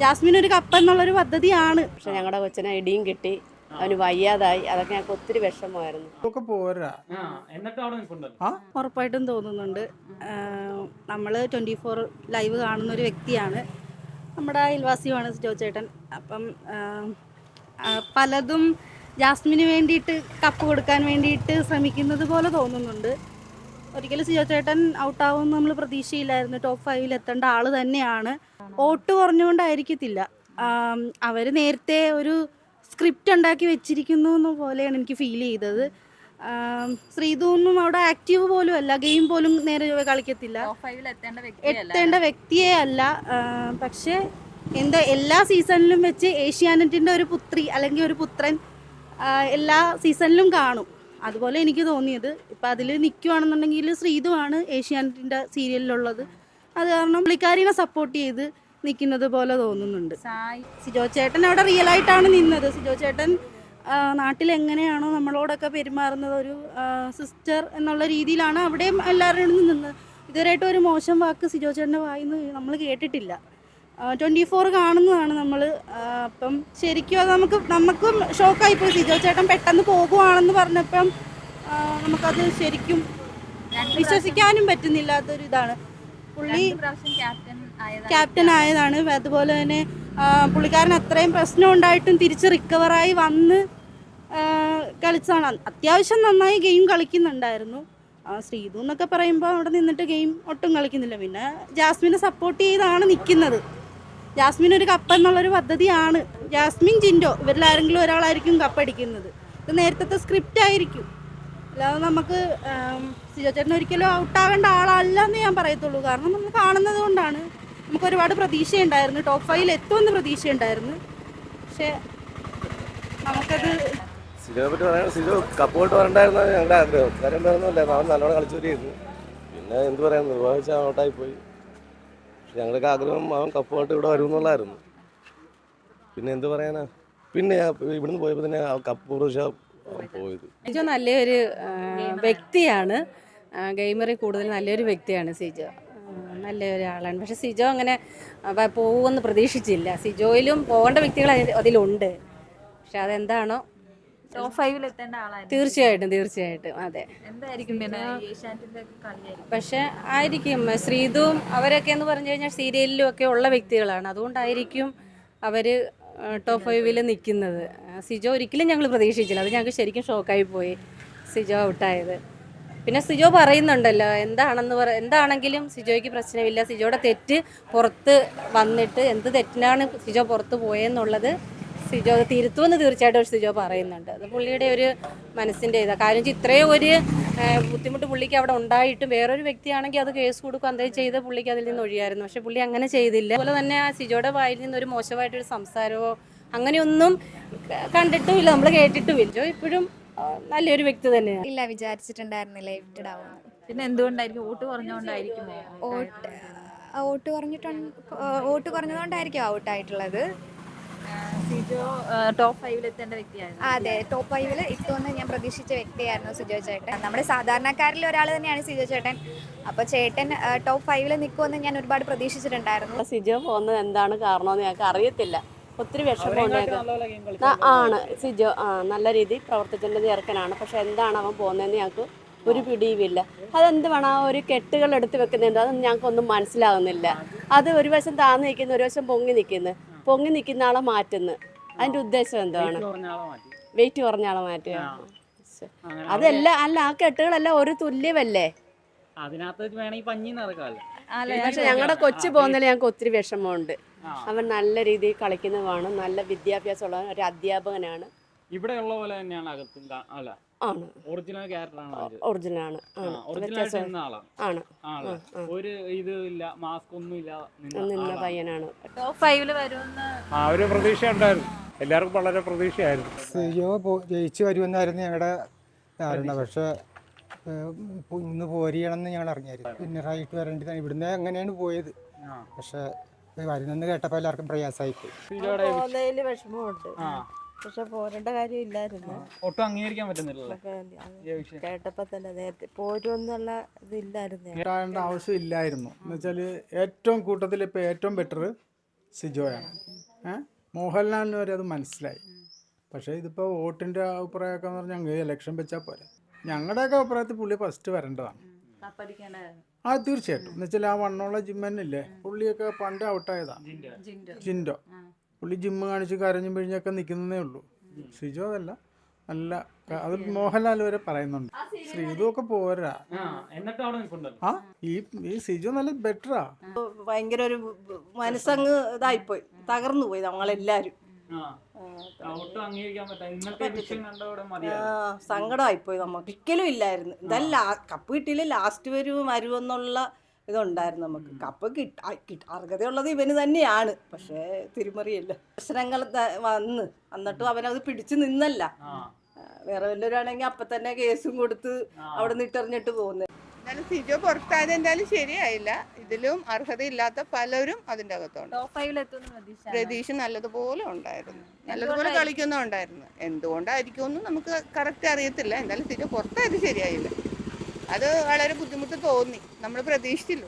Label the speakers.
Speaker 1: Jasmine ഒരു കപ്പ എന്നുള്ളൊരു പദ്ധതിയാണ്. പക്ഷെ ഞങ്ങളുടെ കൊച്ചിനെ ഇടിയും കിട്ടി. അവന് വയ്യാതായി. അതൊക്കെ ഞങ്ങൾക്ക് ഒത്തിരി വിഷമമായിരുന്നു.
Speaker 2: പോരാ.
Speaker 3: ആ
Speaker 1: ഉറപ്പായിട്ടും തോന്നുന്നുണ്ട്. നമ്മൾ ട്വന്റി ഫോർ ലൈവ് കാണുന്ന ഒരു വ്യക്തിയാണ്. നമ്മുടെ അയൽവാസിയുമാണ് സിജോ ചേട്ടൻ. അപ്പം പലതും ജാസ്മിന് വേണ്ടിയിട്ട് കപ്പ് കൊടുക്കാൻ വേണ്ടിയിട്ട് ശ്രമിക്കുന്നത് പോലെ തോന്നുന്നുണ്ട്. ഒരിക്കലും സിജോ ചേട്ടൻ ഔട്ടാവുമെന്ന് നമ്മൾ പ്രതീക്ഷയില്ലായിരുന്നു. ടോപ്പ് ഫൈവിൽ എത്തേണ്ട ആൾ തന്നെയാണ്. വോട്ട് കുറഞ്ഞുകൊണ്ടായിരിക്കത്തില്ല. അവർ നേരത്തെ ഒരു സ്ക്രിപ്റ്റ് ഉണ്ടാക്കി വെച്ചിരിക്കുന്നു പോലെയാണ് എനിക്ക് ഫീൽ ചെയ്തത്. ആം, ശ്രീധുവൊന്നും അവിടെ ആക്റ്റീവ് പോലും അല്ല ഗെയിം പോലും നേരെ കളിക്കത്തില്ല. എത്തേണ്ട വ്യക്തിയെ അല്ല. പക്ഷെ പക്ഷേ എന്താ എല്ലാ സീസണിലും വെച്ച് ഏഷ്യാനെറ്റിന്റെ ഒരു പുത്രി അല്ലെങ്കിൽ ഒരു പുത്രൻ എല്ലാ സീസണിലും കാണും. അതുപോലെ എനിക്ക് തോന്നിയത് ഇപ്പം അതിൽ നിൽക്കുവാണെന്നുണ്ടെങ്കിൽ ശ്രീതുവാണ് ഏഷ്യാനെറ്റിന്റെ സീരിയലിലുള്ളത്. അത് കാരണം പുള്ളിക്കാരിനെ സപ്പോർട്ട് ചെയ്ത് നിൽക്കുന്നത് പോലെ തോന്നുന്നുണ്ട്. സിജോ ചേട്ടൻ അവിടെ റിയൽ ആയിട്ടാണ് നിന്നത്. സിജോ ചേട്ടൻ നാട്ടിൽ എങ്ങനെയാണോ നമ്മളോടൊക്കെ പെരുമാറുന്നത്. ഒരു സിസ്റ്റർ എന്നുള്ള രീതിയിലാണ് അവിടെയും എല്ലാവരുടെ നിന്നത്. ഇതുവരെയായിട്ടും ഒരു മോശം വാക്ക് സിജോ ചേട്ടന്റെ വായിന്ന് നമ്മൾ കേട്ടിട്ടില്ല. ട്വന്റി ഫോർ കാണുന്നതാണ് നമ്മൾ അപ്പം ശരിക്കും അത് നമുക്ക് നമുക്കും ഷോക്കായിപ്പോയി സിജോ ചേട്ടൻ പെട്ടെന്ന് പോകുവാണെന്ന് പറഞ്ഞപ്പം നമുക്കത് ശരിക്കും വിശ്വസിക്കാനും പറ്റുന്നില്ലാത്തൊരു ഇതാണ് പുള്ളി ക്യാപ്റ്റൻ ആയതാണ് അതുപോലെ തന്നെ പുള്ളിക്കാരൻ അത്രയും പ്രശ്നം ഉണ്ടായിട്ടും തിരിച്ച് റിക്കവറായി വന്ന് കളിച്ചാണ് കളിച്ചതാണ്. അത്യാവശ്യം നന്നായി ഗെയിം കളിക്കുന്നുണ്ടായിരുന്നു. ആ, ശ്രീതു എന്നൊക്കെ പറയുമ്പോൾ അവിടെ നിന്നിട്ട് ഗെയിം ഒട്ടും കളിക്കുന്നില്ല. പിന്നെ ജാസ്മിനെ സപ്പോർട്ട് ചെയ്താണ് നിൽക്കുന്നത് ജാസ്മിൻ ഒരു കപ്പ് എന്നുള്ളൊരു പദ്ധതിയാണ്. ജാസ്മിൻ ജിൻഡോ ഇവരിൽ ആരെങ്കിലും ഒരാളായിരിക്കും കപ്പടിക്കുന്നത് ഇത് നേരത്തെ സ്ക്രിപ്റ്റ് ആയിരിക്കും. അല്ലാതെ നമുക്ക് സിജോ ചേട്ടൻ ഒരിക്കലും ഔട്ടാകേണ്ട ആളല്ല എന്ന് ഞാൻ പറയത്തുള്ളൂ. കാരണം നമ്മൾ കാണുന്നത് കൊണ്ടാണ്. നമുക്ക് ഒരുപാട് പ്രതീക്ഷയുണ്ടായിരുന്നു. ടോപ്പ് ഫൈവിൽ എത്തുമെന്ന് പ്രതീക്ഷയുണ്ടായിരുന്നു. പക്ഷേ നമുക്കത്
Speaker 4: സിജോയെ പറ്റി പറയാൻ സിജോ കപ്പ് കൊണ്ട് വരണ്ടായിരുന്നു ഞങ്ങളുടെ ആഗ്രഹം. കാര്യം പറയുന്നില്ല അവൻ നല്ലോണം കളിച്ചു വരികയായിരുന്നു പിന്നെ എന്ത് പറയാൻ? നിർവഹിച്ച ഔട്ടായി പോയി. പക്ഷെ ആഗ്രഹം അവൻ കപ്പുമായിട്ട് ഇവിടെ വരും എന്നുള്ളതായിരുന്നു. പിന്നെ എന്ത് പറയാനാ? പിന്നെ ഇവിടുന്ന് പോയപ്പോൾ തന്നെ കപ്പ് പ്രാവശ്യം പോയത്.
Speaker 5: സിജോ നല്ലൊരു വ്യക്തിയാണ്. ഗെയിമറി കൂടുതൽ നല്ലൊരു വ്യക്തിയാണ് സിജോ നല്ല ആളാണ് പക്ഷെ സിജോ അങ്ങനെ പോകുമെന്ന് പ്രതീക്ഷിച്ചില്ല. സിജോയിലും പോകേണ്ട വ്യക്തികൾ അതിലുണ്ട്. പക്ഷെ അതെന്താണോ
Speaker 6: ടോപ്പ് ഫൈവിൽ എത്തേണ്ട ആളായിരുന്നു.
Speaker 5: തീർച്ചയായിട്ടും തീർച്ചയായിട്ടും. അതെ.
Speaker 6: എന്തായിരിക്കും പിന്നെ ഏഷ്യാനെറ്റിന്റെ കളിയായിരിക്കും?
Speaker 5: പക്ഷെ ആയിരിക്കും. ശ്രീതും അവരൊക്കെ എന്ന് പറഞ്ഞു കഴിഞ്ഞാൽ സീരിയലിലും ഒക്കെ ഉള്ള വ്യക്തികളാണ്. അതുകൊണ്ടായിരിക്കും അവർ ടോപ്പ് ഫൈവിൽ നിൽക്കുന്നത്. സിജോ ഒരിക്കലും ഞങ്ങൾ പ്രതീക്ഷിച്ചില്ല. അത് ഞങ്ങൾക്ക് ശരിക്കും ഷോക്കായി പോയി. സിജോ ഔട്ടായത്. പിന്നെ സിജോ പറയുന്നുണ്ടല്ലോ എന്താണെന്ന് പറ എന്താണെങ്കിലും സിജോയ്ക്ക് പ്രശ്നമില്ല. സിജോയുടെ തെറ്റ് പുറത്ത് വന്നിട്ട് എന്ത് തെറ്റിനാണ് സിജോ പുറത്ത് പോയെന്നുള്ളത് സിജോ തിരുത്തുമെന്ന് തീർച്ചയായിട്ടും സിജോ പറയുന്നുണ്ട്. അത് പുള്ളിയുടെ ഒരു മനസ്സിന്റെ ഇതാണ് കാര്യം വെച്ചാൽ ഇത്രയും ഒരു ബുദ്ധിമുട്ട് പുള്ളിക്ക് അവിടെ ഉണ്ടായിട്ടും വേറൊരു വ്യക്തിയാണെങ്കിൽ അത് കേസ് കൊടുക്കും എന്തെങ്കിലും ചെയ്ത് പുള്ളിക്ക് അതിൽ നിന്ന് ഒഴിയായിരുന്നു. പക്ഷെ പുള്ളി അങ്ങനെ ചെയ്തില്ല. അതുപോലെ തന്നെ ആ സിജോയുടെ വായിൽ നിന്ന് ഒരു മോശമായിട്ടൊരു സംസാരമോ അങ്ങനെയൊന്നും കണ്ടിട്ടുമില്ല നമ്മൾ കേട്ടിട്ടുമില്ല. സിജോ ഇപ്പോഴും നല്ലൊരു വ്യക്തി തന്നെയാണ്.
Speaker 7: ഇല്ല വിചാരിച്ചിട്ടുണ്ടായിരുന്നില്ല എവിക്റ്റഡ് ആവും
Speaker 6: പിന്നെ എന്തുകൊണ്ടായിരിക്കും? വോട്ട് കുറഞ്ഞുകൊണ്ടായിരിക്കും
Speaker 7: വോട്ട് വോട്ട് കുറഞ്ഞിട്ടുണ്ട് വോട്ട് കുറഞ്ഞതുകൊണ്ടായിരിക്കും ഔട്ട് ആയിട്ടുള്ളത്
Speaker 6: സിജോ ടോപ്പ് ഫൈവിൽ എത്തേണ്ട വ്യക്തിയായിരുന്നു.
Speaker 7: അതെ. ടോപ്പ് ഫൈവിൽ എത്തുമെന്ന് ഞാൻ പ്രതീക്ഷിച്ച വ്യക്തിയായിരുന്നു സിജോ ചേട്ടൻ. നമ്മുടെ സാധാരണക്കാരിൽ ഒരാൾ തന്നെയാണ് സിജോ ചേട്ടൻ. അപ്പോൾ ചേട്ടൻ ടോപ്പ് ഫൈവിൽ നിൽക്കുമെന്ന് ഞാൻ ഒരുപാട് പ്രതീക്ഷിച്ചിട്ടുണ്ടായിരുന്നു.
Speaker 1: സിജോ പോകുന്നത് എന്താണ് കാരണമെന്ന് ഞങ്ങൾക്ക് അറിയത്തില്ല. ഒത്തിരി വിഷമമുണ്ട് ആ, ആണ്. സിജോ ആ നല്ല രീതിയിൽ പ്രവർത്തിക്കേണ്ട ചെറുക്കനാണ്. പക്ഷെ എന്താണ് അവൻ പോകുന്നതെന്ന് ഞങ്ങൾക്ക് ഒരു പിടിയുമില്ല. അതെന്ത് വേണം? ആ ഒരു കെട്ടുകൾ എടുത്ത് വെക്കുന്നുണ്ട് അതൊന്നും ഞങ്ങൾക്കൊന്നും മനസ്സിലാകുന്നില്ല അത് ഒരു വശം താന്ന് നിൽക്കുന്നു ഒരു വശം പൊങ്ങി നിൽക്കുന്നു. പൊങ്ങി നിൽക്കുന്ന ആളെ മാറ്റുന്നു. അതിന്റെ ഉദ്ദേശം എന്താണ്? വെയിറ്റ് കുറഞ്ഞ ആളെ മാറ്റുക. അതല്ല അല്ല ആ കെട്ടുകളെല്ലാം ഒരു തുല്യമല്ലേ?
Speaker 3: അതിനകത്ത് വേണമെങ്കിൽ പഞ്ഞി നടക്കാമല്ലോ
Speaker 1: പക്ഷെ ഞങ്ങളുടെ കൊച്ചു പോകുന്നതിൽ ഞങ്ങൾക്ക് ഒത്തിരി വിഷമമുണ്ട്. അവൻ നല്ല രീതിയിൽ കളിക്കുന്നതാണ് നല്ല വിദ്യാഭ്യാസമുള്ള ഒരു അധ്യാപകനാണ്.
Speaker 3: ഇവിടെയുള്ള പോലെ തന്നെയാണ് അകത്തും അല്ല
Speaker 1: ആണ്.
Speaker 3: ഒറിജിനൽ ക്യാരക്ടറാണ്
Speaker 1: ഒറിജിനലാണ് ആണ്.
Speaker 3: ഒരു ഇത് ഇല്ല മാസ്ക് ഒന്നും ഇല്ല നിന്ന
Speaker 1: നിന്ന പയ്യനാണ്.
Speaker 6: ടോപ്പ് ഫൈവിൽ വരുമെന്ന്.
Speaker 8: ആ ഒരു പ്രതീക്ഷ ഉണ്ടായിരുന്നു എല്ലാവർക്കും വളരെ പ്രതീക്ഷയായിരുന്നു.
Speaker 2: സിജോ ജയിച്ചു വരുമെന്നായിരുന്നു ഞങ്ങളുടെ ധാരണ. പക്ഷെ ഇന്ന് പോരിയണമെന്ന് ഞങ്ങൾ അറിഞ്ഞായിരുന്നു. പിന്നെ റൈറ്റ് വരേണ്ടതാണ് ഇവിടുന്ന് എങ്ങനെയാണ് പോയത്? പക്ഷെ വരുന്നെന്ന് കേട്ടപ്പോൾ എല്ലാവർക്കും
Speaker 3: പ്രയാസമായി
Speaker 9: പോയി. വിഷമമുണ്ട്. പക്ഷെ പോരേണ്ട കാര്യമില്ലായിരുന്നു.
Speaker 3: ഒട്ടും അംഗീകരിക്കാൻ പറ്റുന്നില്ല
Speaker 9: കേട്ടപ്പോ തന്നെ നേരത്തെ പോരുമെന്നുള്ള ഇതില്ലായിരുന്നു.
Speaker 2: ആവശ്യം ആവശ്യമില്ലായിരുന്നു എന്ന് വെച്ചാൽ ഏറ്റവും കൂട്ടത്തിൽ ഇപ്പോൾ ഏറ്റവും ബെറ്റർ സിജോയാണ്.
Speaker 10: ഏഹ് മോഹൻലാലിന് വരെ അത് മനസ്സിലായി. പക്ഷേ ഇതിപ്പോൾ വോട്ടിന്റെ അഭിപ്രായമൊക്കെ എന്ന് പറഞ്ഞാൽ ഞങ്ങൾ ഇലക്ഷൻ വെച്ചാൽ പോരെ. ഞങ്ങളുടെയൊക്കെ അഭിപ്രായത്തിൽ പുള്ളി ഫസ്റ്റ് വരേണ്ടതാണ്. ആ തീർച്ചയായിട്ടും. എന്ന് വെച്ചാൽ ആ വണ്ണമുള്ള ജിമ്മനില്ലേ? പുള്ളിയൊക്കെ പണ്ട് ഔട്ടായതാണ് ജിൻഡോ. പുള്ളി ജിമ്മ് കാണിച്ച് കരഞ്ഞും പിഴിഞ്ഞൊക്കെ നിൽക്കുന്നതേ ഉള്ളൂ. സിജോ അതല്ല. നല്ല അത് മോഹൻലാൽ വരെ പറയുന്നുണ്ട്. ശ്രീതു ഒക്കെ പോരാ.
Speaker 3: ആ എന്നിട്ട് അവിടെ നിൽപ്പുണ്ടല്ലോ.
Speaker 10: ഈ ഈ സിജോ നല്ല ബെറ്ററാ
Speaker 9: ഭയങ്കര ഒരു മനസ്സങ്ങ് ഇതായിപ്പോയി. തകർന്നു പോയി നമ്മളെല്ലാരും. സങ്കടമായിപ്പോയി നമുക്ക് ഒരിക്കലും ഇല്ലായിരുന്നു. ഇതല്ല കപ്പ് കിട്ടിയില്ല ലാസ്റ്റ് വരും വരുമെന്നുള്ള ഇതുണ്ടായിരുന്നു നമുക്ക്. കപ്പ് കിട്ട കിട്ട അർഹതയുള്ളത് ഇവന് തന്നെയാണ്. പക്ഷേ തിരുമറിയല്ല. പ്രശ്നങ്ങൾ വന്ന്. എന്നിട്ടും അവനത് പിടിച്ചു നിന്നല്ല. വേറെ വല്ലവരാണെങ്കിൽ അപ്പൊ തന്നെ കേസും കൊടുത്ത് അവിടെ നിന്ന് ഇട്ടെറിഞ്ഞിട്ട് പോകുന്നത്
Speaker 11: എന്നാലും സിജോ പുറത്തായത് എന്തായാലും ശരിയായില്ല. ഇതിലും അർഹതയില്ലാത്ത പലരും അതിന്റെ അകത്തുണ്ട്.
Speaker 6: പ്രതീക്ഷ
Speaker 11: നല്ലതുപോലെ ഉണ്ടായിരുന്നു. നല്ലതുപോലെ കളിക്കുന്നുണ്ടായിരുന്നു. എന്തുകൊണ്ടായിരിക്കും നമുക്ക് കറക്റ്റ് അറിയത്തില്ല. എന്തായാലും സിജോ പുറത്തായത് ശരിയായില്ല. അത് വളരെ ബുദ്ധിമുട്ട് തോന്നി. നമ്മൾ പ്രതീക്ഷിച്ചില്ല.